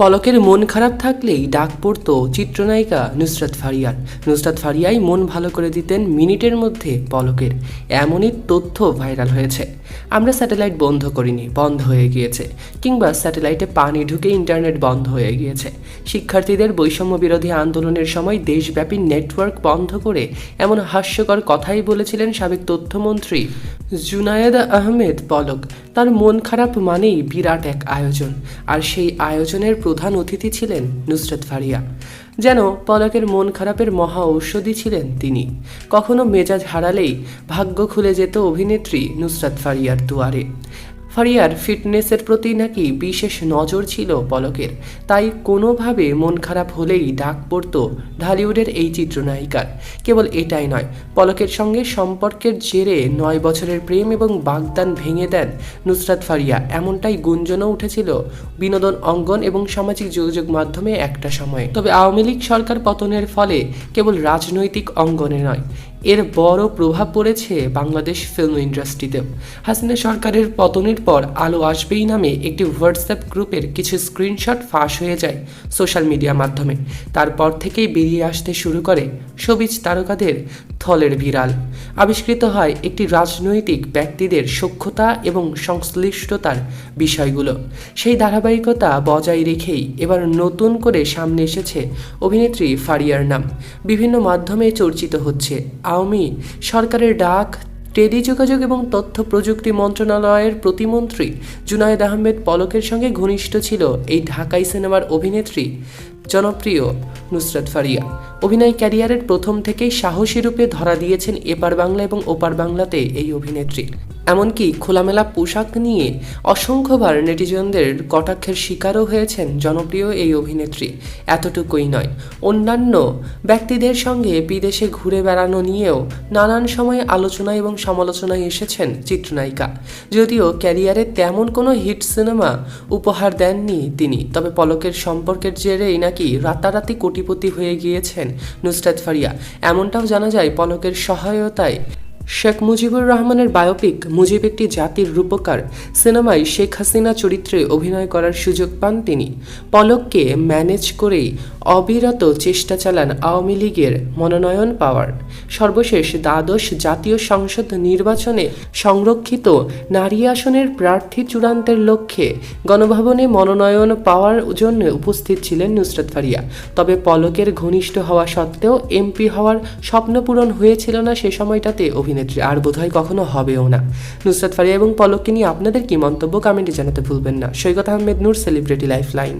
পলকের মন খারাপ থাকলেই ডাক পড়তো চিত্রনায়িকা নুসরাত ফারিয়ার। নুসরাত ফারিয়াই মন ভালো করে দিতেন মিনিটের মধ্যে পলকের। এমনই তথ্য ভাইরাল হয়েছে। আমরা স্যাটেলাইট বন্ধ করিনি, বন্ধ হয়ে গিয়েছে, কিংবা স্যাটেলাইটে পানি ঢুকে ইন্টারনেট বন্ধ হয়ে গিয়েছে। শিক্ষার্থীদের বৈষম্য বিরোধী আন্দোলনের সময় দেশব্যাপী নেটওয়ার্ক বন্ধ করে এমন হাস্যকর কথাই বলেছিলেন সাবেক তথ্যমন্ত্রী জুনায়েদ আহমেদ পলক। তার মন খারাপ মানেই বিরাট এক আয়োজন, আর সেই আয়োজনের প্রধান অতিথি ছিলেন নুসরত ফারিয়া। যেন পলকের মন খারাপের মহা ঔষধি ছিলেন তিনি। কখনো মেজাজ হারালেই ভাগ্য খুলে যেত অভিনেত্রী নুসরাত ফারিয়ার দুয়ারে। ফারিয়ার ফিটনেসের প্রতি নাকি বিশেষ নজর ছিল পলকের। তাই কোনোভাবে মন খারাপ হলেই ডাক পড়ত ঢালিউডের এই চিত্রনায়িকার। কেবল এটাই নয়, পলকের সঙ্গে সম্পর্কের জেরে নয় বছরের প্রেম এবং বাগদান ভেঙে দেন নুসরাত ফারিয়া। এমনটাই গুঞ্জনও উঠেছিল বিনোদন অঙ্গন এবং সামাজিক যোগাযোগ মাধ্যমে একটা সময়ে। তবে আওয়ামী লীগ সরকার পতনের ফলে কেবল রাজনৈতিক অঙ্গনে নয় এর বড় প্রভাব পড়েছে বাংলাদেশ ফিল্ম ইন্ডাস্ট্রিতেও হাসিনা সরকারের পতনের পর আলো আসবেই নামে একটি হোয়াটসঅ্যাপ গ্রুপের কিছু স্ক্রিনশট ফাঁস হয়ে যায় সোশ্যাল মিডিয়া মাধ্যমে। তারপর থেকেই বেরিয়ে আসতে শুরু করে সবিজ তারকাদের থলের বিড়াল। আবিষ্কৃত হয় একটি রাজনৈতিক ব্যক্তিদের সক্ষতা এবং সংশ্লিষ্টতার বিষয়গুলো। সেই ধারাবাহিকতা বজায় রেখেই এবার নতুন করে সামনে এসেছে অভিনেত্রী ফারিয়ার নাম। বিভিন্ন মাধ্যমে চর্চিত হচ্ছে। আওয়ামী সরকারের ডাক, টেলি যোগাযোগ এবং তথ্য প্রযুক্তি মন্ত্রণালয়ের প্রতিমন্ত্রী জুনায়েদ আহমেদ পলকের সঙ্গে ঘনিষ্ঠ ছিল এই ঢাকাই সিনেমার অভিনেত্রী জনপ্রিয় নুসরাত ফারিয়া। অভিনয় ক্যারিয়ারের প্রথম থেকেই সাহসী রূপে ধরা দিয়েছেন এপার বাংলা এবং ওপার বাংলাতে এই অভিনেত্রী। এমনকি খোলামেলা পোশাক নিয়ে অসংখ্যবার নেটিজনদের কটাক্ষের শিকারও হয়েছেন জনপ্রিয় এই অভিনেত্রী। এতটুকুই নয়, অন্যান্য ব্যক্তিদের সঙ্গে বিদেশে ঘুরে বেড়ানো নিয়েও নানান সময়ে আলোচনা এবং সমালোচনায় এসেছেন চিত্রনায়িকা। যদিও ক্যারিয়ারে তেমন কোনো হিট সিনেমা উপহার দেননি তিনি, তবে পলকের সম্পর্কের জেরেই নাকি রাতারাতি কোটিপতি হয়ে গিয়েছেন নুসরাত ফারিয়া। এমনটাও জানা যায় পলকের সহায়তায় শেখ মুজিবুর রহমানের বায়োপিক মুজিব একটি জাতির রূপকার। সিনেমায় শেখ হাসিনা চরিত্রে অভিনয় করার সুযোগ পান তিনি। পলককে ম্যানেজ করেই অবিরত চেষ্টা চালান আওয়ামী লীগের মনোনয়ন পাওয়ার। সর্বশেষ দ্বাদশ জাতীয় সংসদ নির্বাচনে সংরক্ষিত নারী আসনের প্রার্থী চূড়ান্তের লক্ষ্যে গণভবনে মনোনয়ন পাওয়ার জন্য উপস্থিত ছিলেন নুসরাত ফারিয়া। তবে পলকের ঘনিষ্ঠ হওয়া সত্ত্বেও এমপি হওয়ার স্বপ্ন পূরণ হয়েছিল না সে সময়টাতে অভিনেত্রী আর বোধহয় কখনো হবেও না। নুসরাত ফারিয়া এবং পলককে নিয়ে আপনাদের কি মন্তব্য কমেন্টে জানাতে ভুলবেন না। Saikat Ahmed, Noor celebrity life line